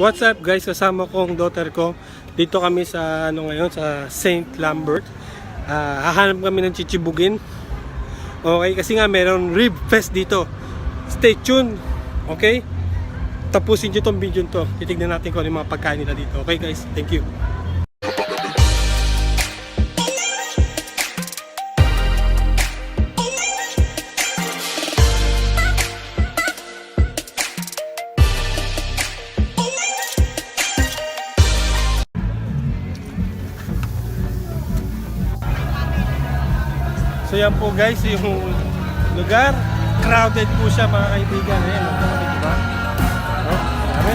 What's up guys? Kasama ko ang daughter ko. Dito kami sa ano ngayon sa St. Lambert. Ah, hahanap kami ng chichibugin. Okay, kasi nga meron rib fest dito. Stay tuned. Okay? Tapusin nyo tong video to. Titignan natin kung ano yung mga pagkain nila dito. Okay guys? Thank you. So yan po guys, yung lugar. Crowded po siya mga kaibigan. Ayan, magkakabit diba? Oh, marami.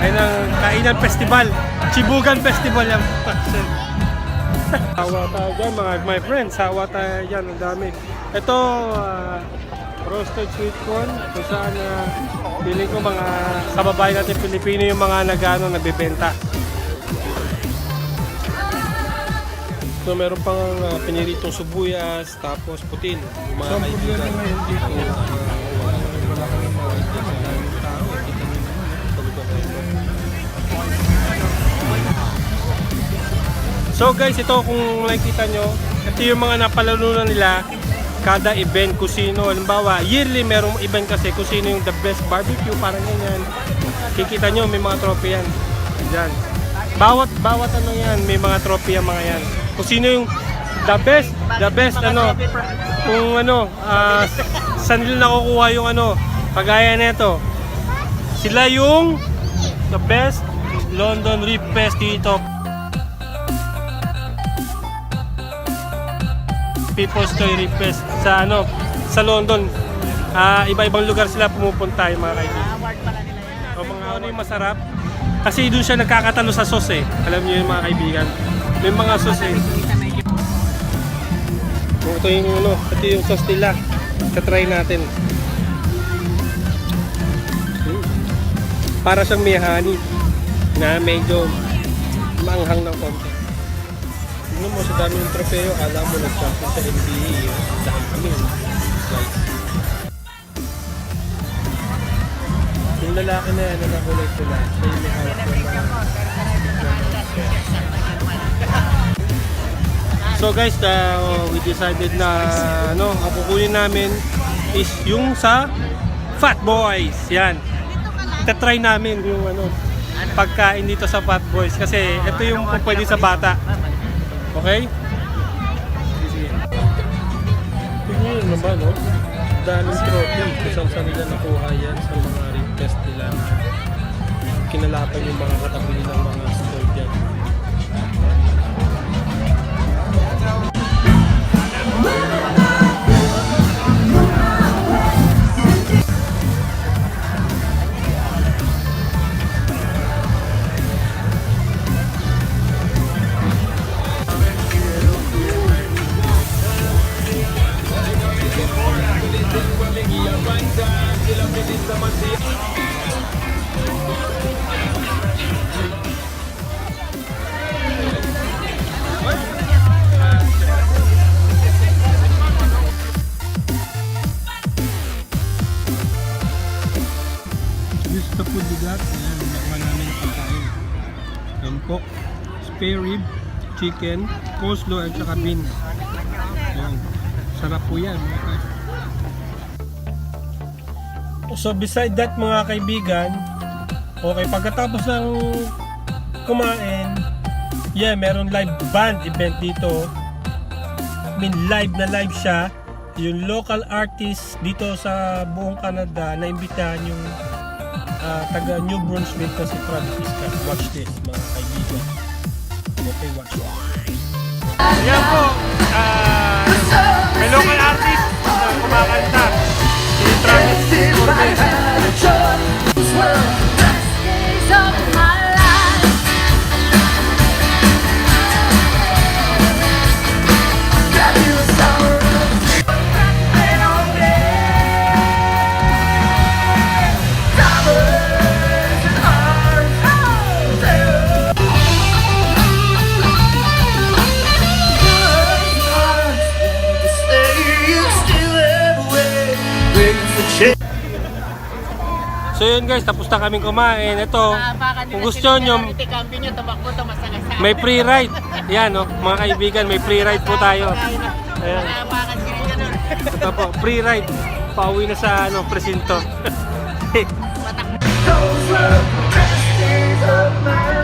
Ayun ang Kainan Festival. Chibugan Festival yan. Sawa tayo dyan mga my friends. Sawa tayo dyan. Ang dami. Ito, ah, roasted sweet corn. Kung saan uh, feeling ko mga kababayan natin Pilipino yung mga nagano nagbebenta. So meron pang uh, piniritong subuyas, tapos putin. Yung mga kaibigan. dito, wala kami mga daming tao. Kita nyo naman, eh. Talaga kayo. So guys, ito kung nakikita nyo, ito yung mga napalalunan nila kada event kung sino. Halimbawa, yearly merong event kasi kung sino yung the best barbecue, parang ganyan. Kikita nyo, may mga trophy yan. Yan. Bawat, bawat ano yan, may mga trophy yan mga yan. Kung sino yung the best, the best ano, kung ano, ah, saan nila nakukuha yung ano, kagaya nito. Sila yung the best London Rib Fest dito. People's Toy Rib Fest sa ano, sa London. Ah, iba-ibang lugar sila pumupunta yung mga kaibigan. Award pala nila yan. O mga ano yung masarap. Kasi doon siya nagkakatalo sa sauce eh. Alam niyo yung mga kaibigan. May mga sauce eh. Kung ito yung ano, ito yung sauce nila. Katry natin. Hmm. Para siyang honey na medyo maanghang ng konti. Tignan mo sa dami ng trofeo, alam mo nag-champion sa NBA. eh. Dami. Guys. Yung lalaki na yan na nakulay pula, siya yung may hawak ng mga So guys, uh, we decided na ano, ang kukunin namin is yung sa Fat Boys. Yan. Itatry namin yung ano, pagkain dito sa Fat Boys kasi ito yung pwede sa bata. Okay? Tingnan nyo naman, no? Daming trophy. Kung saan saan nila nakuha yan sa mga ring test nila na kinalapan yung mga katabi nilang mga Lampok, spare rib, chicken, coleslaw at saka beans. Ayan. Sarap po yan. So beside that mga kaibigan, okay, pagkatapos ng kumain, yeah, meron live band event dito. I mean, live na live siya. Yung local artist dito sa buong Canada na imbitahan yung ah, taga New Brunswick kasi Travis Scott. Watch this, mga kaibigan. Okay, watch this. Ayan po, So yun guys, tapos na kaming kumain. Ito, kung gusto nyo, may free ride. Yan, no, mga kaibigan, may free ride po tayo. Ayan. Nun. Ito po, free ride. Pauwi na sa ano, presinto. Those were the best days of my life.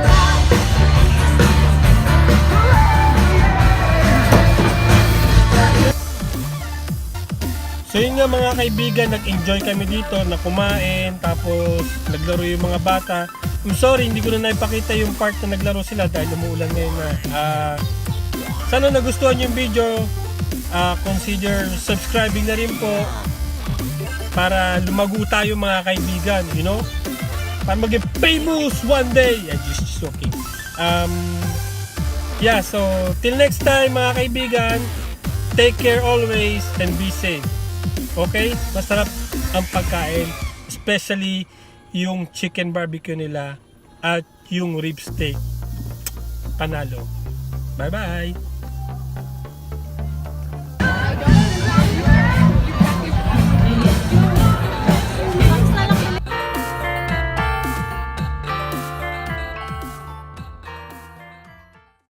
So yun nga mga kaibigan, nag-enjoy kami dito na kumain, tapos naglaro yung mga bata. I'm sorry, hindi ko na naipakita yung part na naglaro sila dahil umuulan ngayon na. Ah, sana nagustuhan yung video, ah, consider subscribing na rin po para lumago tayo mga kaibigan, you know? Para maging famous one day. Yeah, just joking. Um, yeah, so till next time mga kaibigan, take care always and be safe. Okay? Masarap ang pagkain. Especially yung chicken barbecue nila at yung rib steak. Panalo. Bye-bye!